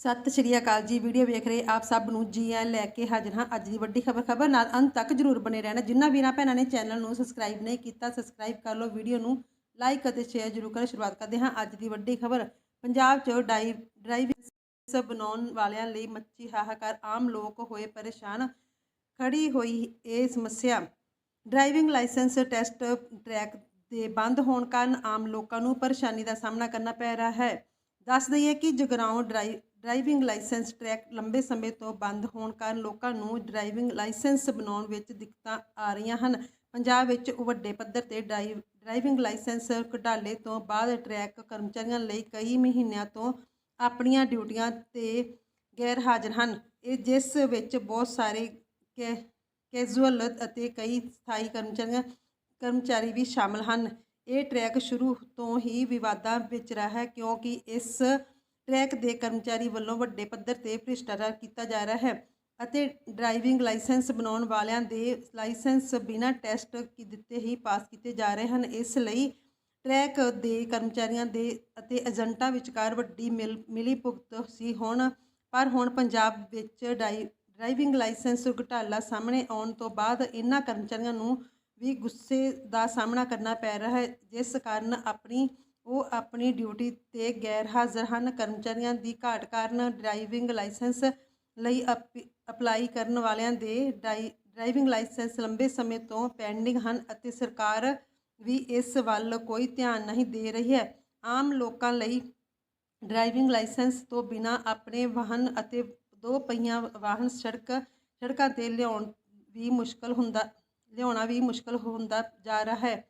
ਸਤਿ ਸ਼੍ਰੀ ਅਕਾਲ ਜੀ। ਵੀਡੀਓ ਵੇਖ ਰਹੇ ਆਪ ਸਭ ਨੂੰ ਜੀ ਆਇਆਂ ਲੈ ਕੇ ਹਾਜ਼ਰ ਹਾਂ ਅੱਜ ਦੀ ਵੱਡੀ ਖਬਰ। ਖਬਰ ਨਾਲ ਅੰਤ ਤੱਕ ਜਰੂਰ ਬਣੇ ਰਹਿਣਾ। ਜਿੰਨਾ ਵੀਰਾਂ ਭੈਣਾਂ ਨੇ ਚੈਨਲ ਨੂੰ ਸਬਸਕ੍ਰਾਈਬ ਨਹੀਂ ਕੀਤਾ ਸਬਸਕ੍ਰਾਈਬ ਕਰ ਲਓ। ਵੀਡੀਓ ਨੂੰ ਲਾਈਕ ਅਤੇ ਸ਼ੇਅਰ ਜਰੂਰ ਕਰੋ। ਸ਼ੁਰੂਆਤ ਕਰਦੇ ਹਾਂ ਅੱਜ ਦੀ ਵੱਡੀ ਖਬਰ। ਪੰਜਾਬ 'ਚ ਡਾਈ ਡਰਾਈਵਿੰਗ ਬਣਾਉਣ ਵਾਲਿਆਂ ਲਈ ਮੱਚੀ ਹਾਹਾਕਾਰ। ਆਮ ਲੋਕ ਹੋਏ ਪਰੇਸ਼ਾਨ। ਖੜੀ ਹੋਈ ਇਹ ਸਮੱਸਿਆ। ਡਰਾਈਵਿੰਗ ਲਾਇਸੈਂਸ ਟੈਸਟ ਟਰੈਕ ਦੇ ਬੰਦ ਹੋਣ ਕਾਰਨ ਆਮ ਲੋਕਾਂ ਨੂੰ ਪਰੇਸ਼ਾਨੀ ਦਾ ਸਾਹਮਣਾ ਕਰਨਾ ਪੈ ਰਿਹਾ ਹੈ। ਦੱਸ ਦਈਏ ਕਿ Jagraon dry driving licence track ਲੰਬੇ ਸਮੇਂ ਤੋਂ ਬੰਦ ਹੋਣ ਕਾਰਨ ਲੋਕਾਂ ਨੂੰ ਡਰਾਈਵਿੰਗ ਲਾਇਸੈਂਸ ਬਣਾਉਣ ਵਿੱਚ ਦਿੱਕਤਾਂ ਆ ਰਹੀਆਂ ਹਨ। ਪੰਜਾਬ ਵਿੱਚ ਵੱਡੇ ਪੱਧਰ ਤੇ ਡਰਾਈਵ ਡਰਾਈਵਿੰਗ ਲਾਇਸੈਂਸ ਘਟਾਲੇ ਤੋਂ ਬਾਅਦ ਟਰੈਕ ਕਰਮਚਾਰੀਆਂ ਲਈ ਕਈ ਮਹੀਨਿਆਂ ਤੋਂ ਆਪਣੀਆਂ ਡਿਊਟੀਆਂ ਤੇ ਗੈਰ ਹਾਜ਼ਰ ਹਨ। ਇਹ ਜਿਸ ਵਿੱਚ ਬਹੁਤ ਸਾਰੇ ਕੈ, ਕੈਜੂਅਲ ਅਤੇ ਕਈ ਸਥਾਈ ਕਰਮਚਾਰੀਆਂ, ਕਰਮਚਾਰੀ ਵੀ ਸ਼ਾਮਲ ਹਨ। ਇਹ ਟਰੈਕ ਸ਼ੁਰੂ ਤੋਂ ਹੀ ਵਿਵਾਦਾਂ ਵਿੱਚ ਰਿਹਾ ਹੈ ਕਿਉਂਕਿ ਇਸ ਟਰੈਕ ਦੇ ਕਰਮਚਾਰੀ ਵੱਲੋਂ ਵੱਡੇ ਪੱਧਰ ਤੇ ਭ੍ਰਿਸ਼ਟਾਚਾਰ ਕੀਤਾ ਜਾ ਰਿਹਾ ਹੈ ਅਤੇ ਡਰਾਈਵਿੰਗ ਲਾਇਸੈਂਸ ਬਣਾਉਣ ਵਾਲਿਆਂ ਦੇ ਲਾਇਸੈਂਸ ਬਿਨਾਂ ਟੈਸਟ ਕੀ ਦਿੱਤੇ ਹੀ ਪਾਸ ਕੀਤੇ ਜਾ ਰਹੇ ਹਨ। ਇਸ ਲਈ ਟਰੈਕ ਦੇ ਕਰਮਚਾਰੀਆਂ ਦੇ ਅਤੇ ਏਜੰਟਾਂ ਵਿਚਕਾਰ ਵੱਡੀ ਮਿਲ ਮਿਲੀ ਭੁਗਤ ਸੀ ਹੁਣ, ਪਰ ਹੁਣ ਪੰਜਾਬ ਵਿੱਚ ਡਾਈ, ਡਰਾਈਵਿੰਗ ਲਾਇਸੈਂਸ ਘੁਟਾਲਾ ਸਾਹਮਣੇ ਆਉਣ ਤੋਂ ਬਾਅਦ ਇਹਨਾਂ ਕਰਮਚਾਰੀਆਂ ਨੂੰ ਵੀ ਗੁੱਸੇ ਦਾ ਸਾਹਮਣਾ ਕਰਨਾ ਪੈ ਰਿਹਾ ਹੈ, ਜਿਸ ਕਾਰਨ ਆਪਣੀ ਉਹ ਆਪਣੀ ਡਿਊਟੀ ਤੇ ਗੈਰ ਹਾਜ਼ਰ ਹਨ। ਕਰਮਚਾਰੀਆਂ ਦੀ ਘਾਟ ਕਾਰਨ ਡਰਾਈਵਿੰਗ ਲਾਇਸੈਂਸ ਲਈ ਅਪ- ਅਪਲਾਈ ਕਰਨ ਵਾਲਿਆਂ ਦੇ ਡਰਾਈ ਡਰਾਈਵਿੰਗ ਲਾਇਸੈਂਸ ਲੰਬੇ ਸਮੇਂ ਤੋਂ ਪੈਂਡਿੰਗ ਹਨ ਅਤੇ ਸਰਕਾਰ ਵੀ ਇਸ ਵੱਲ ਕੋਈ ਧਿਆਨ ਨਹੀਂ ਦੇ ਰਹੀ ਹੈ। ਆਮ ਲੋਕਾਂ ਲਈ ਡਰਾਈਵਿੰਗ ਲਾਇਸੈਂਸ ਤੋਂ ਬਿਨਾ ਆਪਣੇ ਵਾਹਨ ਅਤੇ ਦੋ ਪਹੀਆਂ ਵਾਹਨ ਸੜਕ, ਸੜਕਾਂ ਤੇ ਲਿਆਉਣ ਵੀ ਮੁਸ਼ਕਲ ਹੁੰਦਾ, ਲਿਆਉਣਾ ਵੀ ਮੁਸ਼ਕਲ ਹੁੰਦਾ ਜਾ ਰਿਹਾ ਹੈ।